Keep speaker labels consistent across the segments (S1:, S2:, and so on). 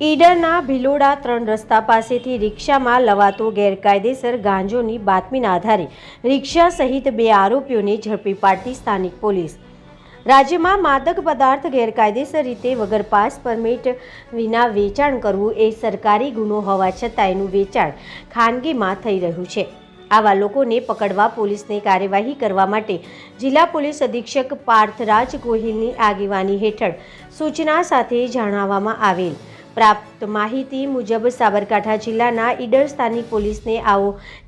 S1: ઈડરના ભિલોડા ત્રણ રસ્તા પાસેથી રિક્ષામાં લવાતો ગેરકાયદેસર ગાંજોની બાતમીના આધારે રિક્ષા સહિત બે આરોપીઓને ઝડપી પાડતી સ્થાનિક પોલીસ. રાજ્યમાં માદક પદાર્થ ગેરકાયદેસર રીતે વગર પાસ પરમિટ વિના વેચાણ કરવું એ સરકારી ગુનો હોવા છતાં એનું વેચાણ ખાનગીમાં થઈ રહ્યું છે. આવા લોકોને પકડવા પોલીસને કાર્યવાહી કરવા માટે જિલ્લા પોલીસ અધિક્ષક પાર્થરાજ ગોહિલની આગેવાની હેઠળ સૂચના સાથે જણાવવામાં આવેલ પ્રાપ્ત માહિતી મુજબ સાબરકાંઠા જિલ્લાના ઈડર સ્થાનિક પોલીસને આવો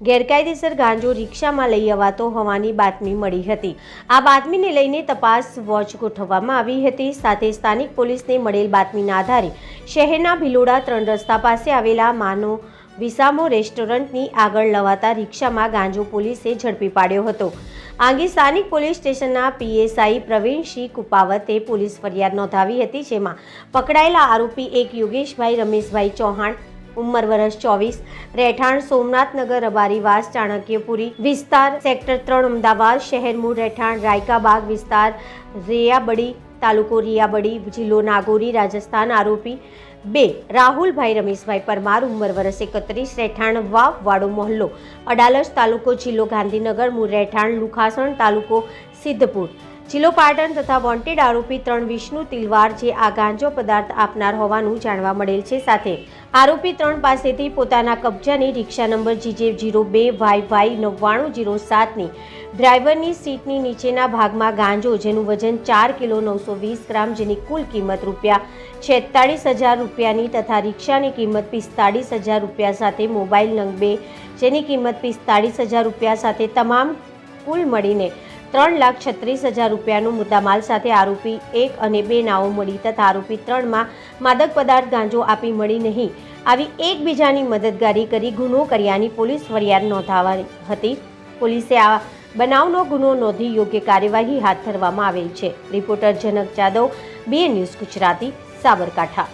S1: ગેરકાયદેસર ગાંજો રિક્ષામાં લઈ અવાતો હોવાની બાતમી મળી હતી. આ બાતમીને લઈને તપાસ વોચ ગોઠવવામાં આવી હતી. સાથે સ્થાનિક પોલીસને મળેલ બાતમીના આધારે શહેરના ભિલોડા ત્રણ રસ્તા પાસે આવેલા માનો વિસામો રેસ્ટોરન્ટની આગળ લવાતા રિક્ષામાં ગાંજો પોલીસે ઝડપી પાડ્યો હતો. આ અંગે સ્થાનિક પોલીસ સ્ટેશનના પીએસઆઈ પ્રવીણસિંહ કુપાવતે પોલીસ ફરિયાદ નોંધાવી હતી, જેમાં પકડાયેલા આરોપી એક યોગેશભાઈ, રમેશભાઈ ચૌહાણ, ઉંમર વર્ષ ચોવીસ, રહેઠાણ સોમનાથનગર રબારીવાસ ચાણક્યપુરી વિસ્તાર, સેક્ટર ત્રણ, અમદાવાદ, શહેર મૂળ રહેઠાણ, રાયકાબાગ વિસ્તાર, રેયાબડી તાલુકો રિયાબડી, જિલ્લો નાગોરી, રાજસ્થાન આરોપી બે, રાહુલભાઈ રમેશભાઈ પરમાર ઉંમર વર્ષ એકત્રીસ, રહેઠાણ વાવ, વાડો મોહલ્લો. અડાલજ તાલુકો જિલ્લો ગાંધીનગર મૂળ રહેઠાણ લુખાસણ તાલુકો સિદ્ધપુર. જિલ્લો પાટણ તથા વોન્ટેડ આરોપી ત્રણ વિષ્ણુ તિલવાર જે આ ગાંજો પદાર્થ આપનાર હોવાનું જાણવા મળેલ છે સાથે આરોપી ત્રણ પાસેથી પોતાના કબજાની રિક્ષા નંબર જીજે જીરો બે વાય વાય નવ્વાણું જીરો સાતની ડ્રાઈવરની સીટની નીચેના ભાગમાં ગાંજો જેનું વજન ચાર કિલો નવસો વીસ ગ્રામ જેની કુલ કિંમત રૂપિયા છેતાળીસ હજાર રૂપિયાની તથા રિક્ષાની કિંમત પિસ્તાળીસ હજાર રૂપિયા સાથે મોબાઈલ નંગ બે જેની કિંમત પિસ્તાળીસ હજાર રૂપિયા સાથે તમામ કુલ મળીને ત્રણ લાખ છત્રીસ હજાર રૂપિયાનો મુદ્દામાલ સાથે આરોપી એક અને બે નાઓ મળી તથા આરોપી ત્રણમાં માદક પદાર્થ ગાંજો આપી મળી નહીં. આવી એકબીજાની મદદગારી કરી ગુનો કર્યાની પોલીસ ફરિયાદ નોંધાવાની હતી. પોલીસે આ બનાવનો ગુનો નોંધી યોગ્ય કાર્યવાહી હાથ ધરવામાં આવેલ છે. Reporter Janak Jadav BA news Gujarati, Sabarkantha.